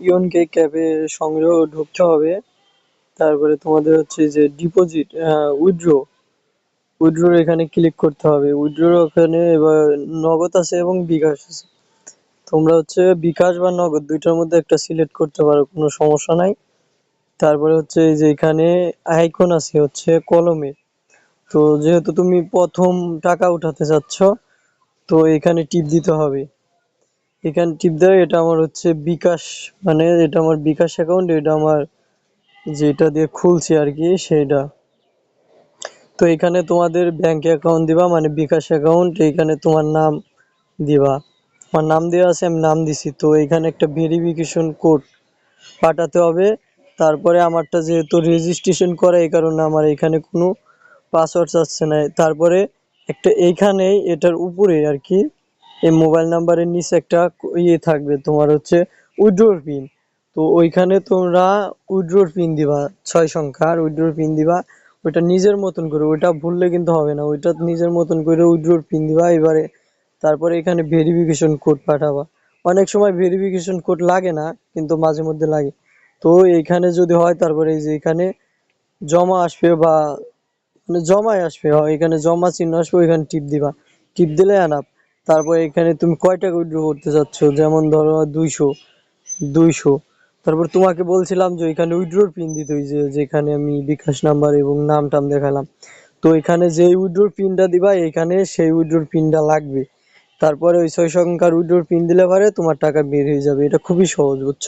ইয়নকে ক্যাবে সংগ্রহ ঢুকতে হবে। তারপরে তোমাদের হচ্ছে যে ডিপোজিট উইথড্র উইথড্রোর এখানে ক্লিক করতে হবে। উইথড্রোর ওখানে এবার নগদ আছে এবং বিকাশ আছে। তোমরা হচ্ছে বিকাশ বা নগদ দুইটার মধ্যে একটা সিলেক্ট করতে পারো, কোনো সমস্যা নাই। তারপরে হচ্ছে যে এখানে আইকন আছে হচ্ছে কলমে। তো যেহেতু তুমি প্রথম টাকা উঠাতে চাচ্ছ, তো এখানে টিপ দিতে হবে। এখানে টিপ দেয়, এটা আমার হচ্ছে বিকাশ মানে এটা আমার বিকাশ অ্যাকাউন্ট এটা আমার যেটা দিয়ে খুলছি আর কি সেটা তো এখানে তোমাদের ব্যাংক অ্যাকাউন্ট দিবা মানে বিকাশ অ্যাকাউন্ট এইখানে তোমার নাম দিবা। আমার নাম দেওয়া আছে, আমি নাম দিছি, তো এখানে একটা ভেরিফিকেশন কোড পাঠাতে হবে। তারপরে আমারটা যেহেতু রেজিস্ট্রেশন করা, এই কারণে আমার এখানে কোনো পাসওয়ার্ড চাচ্ছে না। তারপরে একটা এইখানেই এটার উপরে আর কি এই মোবাইল নাম্বারের নিচে একটা ইয়ে থাকবে, তোমার হচ্ছে উইড্রোর পিন তো ওইখানে তোমরা উইড্রোর পিন দিবা, ছয় সংখ্যার উইড্রোর পিন দিবা, ওইটা নিজের মতন করে, ওইটা ভুললে কিন্তু হবে না, ওইটা নিজের মতন করে উইড্রোর পিন দিবা, এবারে তারপরে এখানে ভেরিফিকেশন কোড পাঠাবা। অনেক সময় ভেরিফিকেশন কোড লাগে না, কিন্তু মাঝে মধ্যে লাগে। তো এইখানে যদি হয়, তারপরে এই যে এখানে জমা আসবে বা মানে জমায় আসবে এখানে জমা চিহ্ন আসবে, ওইখানে টিপ দিবা। টিপ দিলে আনাপ তারপর এখানে তুমি কয়টা টাকা উইথড্র করতে চাচ্ছ? যেমন ধরো দুইশো দুইশো। তারপর তোমাকে বলছিলাম যে এখানে উইথড্রোর পিন দিতে ওই যে যেখানে আমি বিকাশ নাম্বার এবং নাম টাম দেখালাম। তো এখানে যে উইড্রোর পিনটা দিবা, এখানে সেই উইড্রোর পিনটা লাগবে। তারপরে ওই ছয় সংখ্যার উইড্রোর পিন দিলে পরে তোমার টাকা বের হয়ে যাবে। এটা খুবই সহজ, বুঝছ?